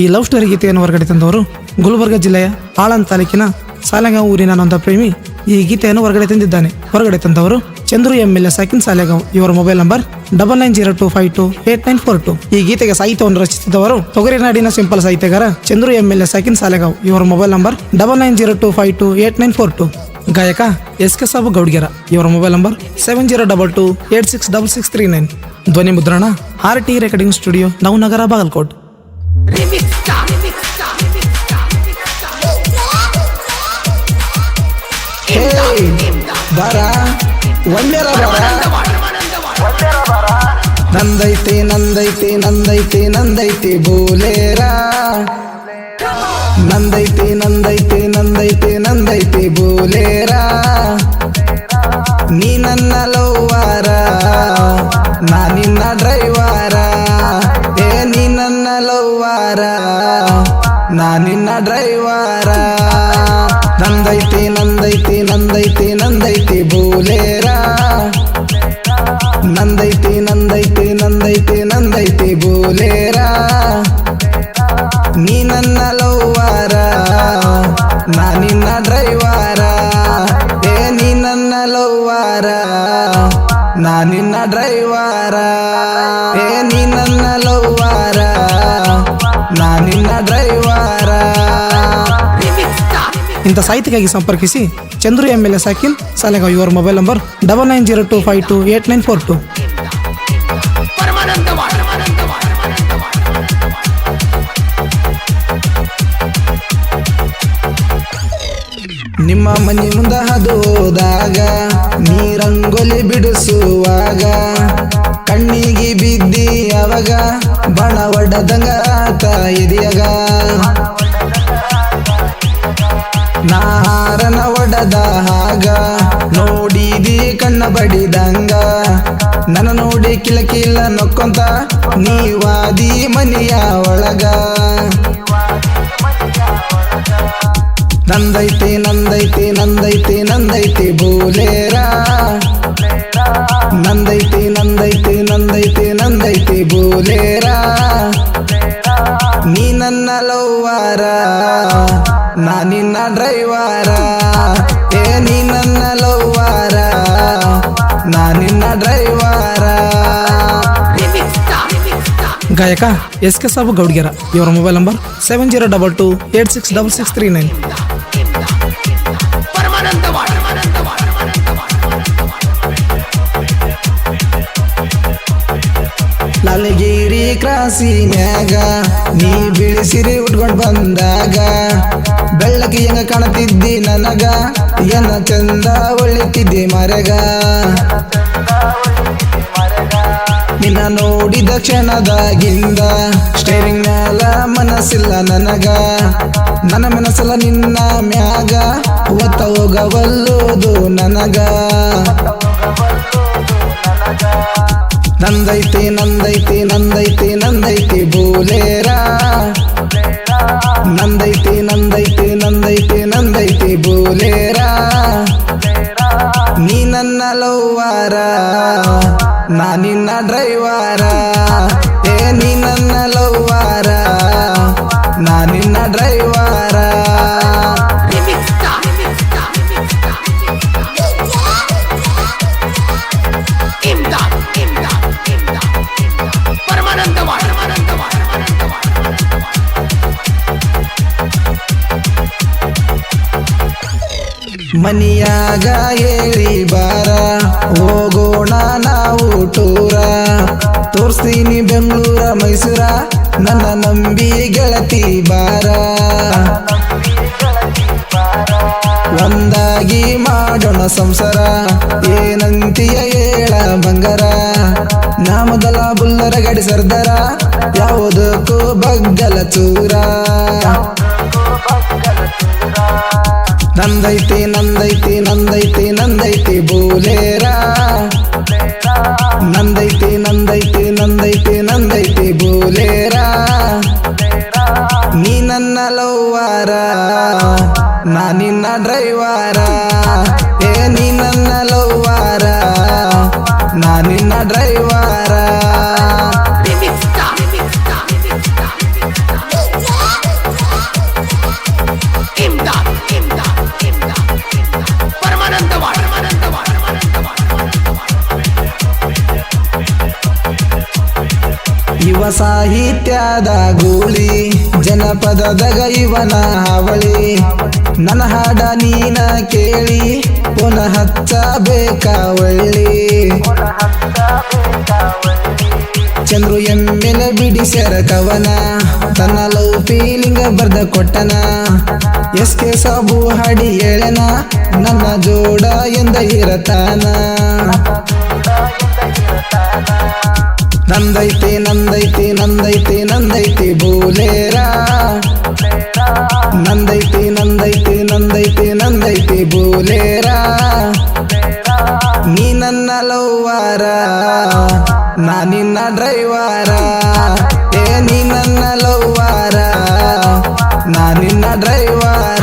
ಈ love story ಗೀತೆಯನ್ನು ಹೊರಗಡೆ ತಂದವರು ಗುಲ್ಬರ್ಗ ಜಿಲ್ಲೆಯ ಆಳಂದ ತಾಲೂಕಿನ ಸಾಲೆಗಾಂವ್ ಊರಿನ ನೊಂದ ಪ್ರೇಮಿ ಈ ಗೀತೆಯನ್ನು ಹೊರಗಡೆ ತಂದಿದ್ದಾನೆ. ಹೊರಗಡೆ ತಂದವರು ಚಂದ್ರು ಎಂ ಎಲ್ ಸಾಕಿನ್ ಸಾಲೆಗಾಂವ್ ಇವರ mobile number double nine zero two five two eight nine four two. ಈ ಗೀತೆಗೆ ಸಾಹಿತ್ಯವನ್ನು ರಚಿಸಿದವರು ತೊಗರಿನಾಡಿನ ಸಿಂಪಲ್ ಸಾಹಿತ್ಯಗಾರ ಚಂದ್ರು ಎಂ ಎಲ್ ಸಾಕಿನ್ ಸಾಲೆಗಾಂವ್ ಇವರ mobile number double nine zero two five two eight nine four two. ಗಾಯಕ ಎಸ್ ಕೆ ಸಾಬು ಗೌಡ್ಗೆರ. ಇವರ mobile number seven zero double two eight six double six three nine. ಧ್ವನಿ ಮುದ್ರಣ R T recording studio Navanagar Bagalkot. ಬರ. ಒಂದೇರ ಬರ. ನಂದೈತೆ ನಂದೈತೆ ನಂದೈತೆ ನಂದೈತೆ ಬೋಲೇರ. ನಂದೈತೆ ನಂದೈತೆ ನಂದೈತೆ ನಂದೈತೆ ಬೋಲೇರ. ನೀ ನನ್ನ ಲವ್ವಾರ, ನಾ ನಿನ್ನ ಡ್ರೈವಾರ. ಏ, ನೀ ನನ್ನ ಲವ್ವಾರ. ನಾ ನಿನ್ನ ಡ್ರೈವಾರ. ನಂದೈತಿ ನಂದೈತಿ ನಂದೈತಿ ನಂದೈತಿ ಬೂಲೇರ. ನಂದೈತಿ ನಂದೈತಿ ನಂದೈತಿ ನಂದೈತಿ ಬೂಲೇರ. ನೀ ನನ್ನ ಲವ್ವಾರ, ನಾ ನಿನ್ನ ಡ್ರೈವಾರ. ಏ, ನೀ ನನ್ನ ಲವ್ವಾರ, ನಾ ನಿನ್ನ ಡ್ರೈವಾರ. ಏ, ನೀ ನನ್ನ ಲವ್ವಾರ. ನಾ ನಿನ್ನ ಡ್ರೈವಾರ Remix star, remix ಇಂಥ ಸಾಹಿತ್ಯಕ್ಕಾಗಿ ಸಂಪರ್ಕಿಸಿ ಚಂದ್ರು ಎಂ ಎಲ್ ಎಸ್ ಸಾಕಿನ್ ಸಾಲೆಗಾಂವ್ ಇವರ mobile number double nine zero two five two eight nine four two. ನಿಮ್ಮ ಮನೆ ಮುಂದ ಹದೋದಾಗ ನೀರಂಗೋಲಿ ಬಿಡಿಸುವಾಗ ಕಣ್ಣಿಗೆ ಬಿದ್ದಿ ಅವಾಗ ಬಣ ಒಡ್ಡದಂಗ ಆತ ಇದೆಯಾಗ. ನಾರನ ಒಡದ ಹಾಗ ನೋಡಿದಿ ಕಣ್ಣ ಬಡಿದಂಗ. ನನ್ನ ನೋಡಿ ಕಿಲ ನೊಕ್ಕೊಂತ ನಕ್ಕೊಂತ ನೀವಾದಿ ಮನೆಯ ಒಳಗ. ನಂದೈತೆ ನಂದೈತೆ, ನಂದೈತಿ ನಂದೈತಿ ಬೋಲೇರ. ಡ್ರೈವಾರ ಏ ನೀ ನನ್ನ ಲವ್ವಾರ ನಾ ನಿನ್ನ ಡ್ರೈವಾರ. ಗಾಯಕ ಎಸ್ ಕೆ ಸಾಬು ಗೌಡ್ಗೆರ ಇವರ mobile number seven zero double two eight six double six three nine Lalagiri ಕ್ರಾಸಿನ್ಯಾಗ ನೀ ಬಿಳಿಸಿರಿ ಉಟ್ಕೊಂಡ್ ಬಂದಾಗ ಬೆಳ್ಳಕ್ಕೆ ಹೆಂಗ ಕಾಣತಿದ್ದಿ ನನಗ, ಎನ್ನ ಚಂದ ಒಳಿತಿದ್ದಿ ಮರೆಗ. ನಿನ್ನ ನೋಡಿದ ಕ್ಷಣದಾಗಿಂದ ಸ್ಟೇರಿಂಗ್ ಮ್ಯಾಲ ಮನಸ್ಸಿಲ್ಲ ನನಗ. ನನ್ನ ಮನಸ್ಸಲ್ಲ ನಿನ್ನ ಮ್ಯಾಗ ಒತ್ತ ಹೋಗವಲ್ಲೋದು ನನಗ. ನಂದೈತಿ ನಂದೈತಿ ನಂದೈತಿ ನಂದೈತಿ ಬೋಲೇರ ನಂದೈತೆ ನಂದೈತೆ ನಂದೈತೆ ನಂದೈತೆ ಬೋಲೇರ. ನೀ ನನ್ನ ಲವ್ವಾರ, ನಾ ನಿನ್ನ ಡ್ರೈವಾರ. ಏ, ನೀ ನನ್ನ ಲವ್ವಾರ, ನಾ ನಿನ್ನ ಡ್ರೈವಾರ. ಮನಿಯಾಗ ಹೇಳಿ ಬಾರ, ಹೋಗೋಣ ನಾವು ಟೂರ. ತೋರ್ಸ್ತೀನಿ ಬೆಂಗಳೂರ, ಮೈಸೂರ, ನನ್ನ ನಂಬಿ ಗೆಳತಿ ಬಾರ. ಒಂದಾಗಿ ಮಾಡೋಣ ಸಂಸಾರ, ಏನಂತೀಯ ಹೇಳ ಬಂಗಾರ. ನಾ ಮೊದಲ ಬುಲ್ಲರ ಗಡಿ ಸರ್ದಾರ, ಯಾವುದಕ್ಕೂ ಬಗ್ಗಲ ಚೂರ. ನಂದೈತೆ, ನಂದೈತಿ ನಂದೈತಿ ನಂದೈತಿ ಬೋಲೇರ. ನಂದೈತಿ ನಂದೈತಿ ನಂದೈತಿ ನಂದೈತಿ ಬೋಲೇರ. ನೀ ನನ್ನ ಲವ್ವಾರ, ನಾ ನಿನ್ನ ಡ್ರೈವಾರ. ಏ, ನೀ ನನ್ನ ಲವ್ವಾರ, ನಾ ನಿನ್ನ ಡ್ರೈವಾರ. ಸಾಹಿತ್ಯದ ಗೂಳಿ ಜನಪದದ ಇವನ ಹಾವಳಿ ನನ್ನ ಹಾಡ ನೀನ ಕೇಳಿ, ಪುನಃ ಹಚ್ಚಬೇಕಾವಳ್ಳಿ ಚಂದ್ರು ಎಮ್ಮೆಲೆ ಬಿಡಿಸ್ಯಾರ ಕವನ ತನ್ನ ಲವ್ ಫೀಲಿಂಗ್ ಬರ್ದ ಕೊಟ್ಟನ. ಎಸ್ ಕೆ ಸಾಬು ಹಾಡಿ ಹೇಳನ ನನ್ನ ಜೋಡ ಎಂದ ಇರತಾನ ನಂದೈತಿ ನಂದೈತಿ ನಂದೈತಿ ನಂದೈತಿ ಬೂಲೇರ. ನಂದೈತಿ ನಂದೈತಿ ನಂದೈತಿ ನಂದೈತಿ ಬೂಲೇರ. ನೀ ನನ್ನ ಲವ್ವಾರ, ನಾ ನಿನ್ನ ಡ್ರೈವಾರ. ಏ, ನೀ ನನ್ನ ಲವ್ವಾರ, ನಾ ನಿನ್ನ ಡ್ರೈವರ.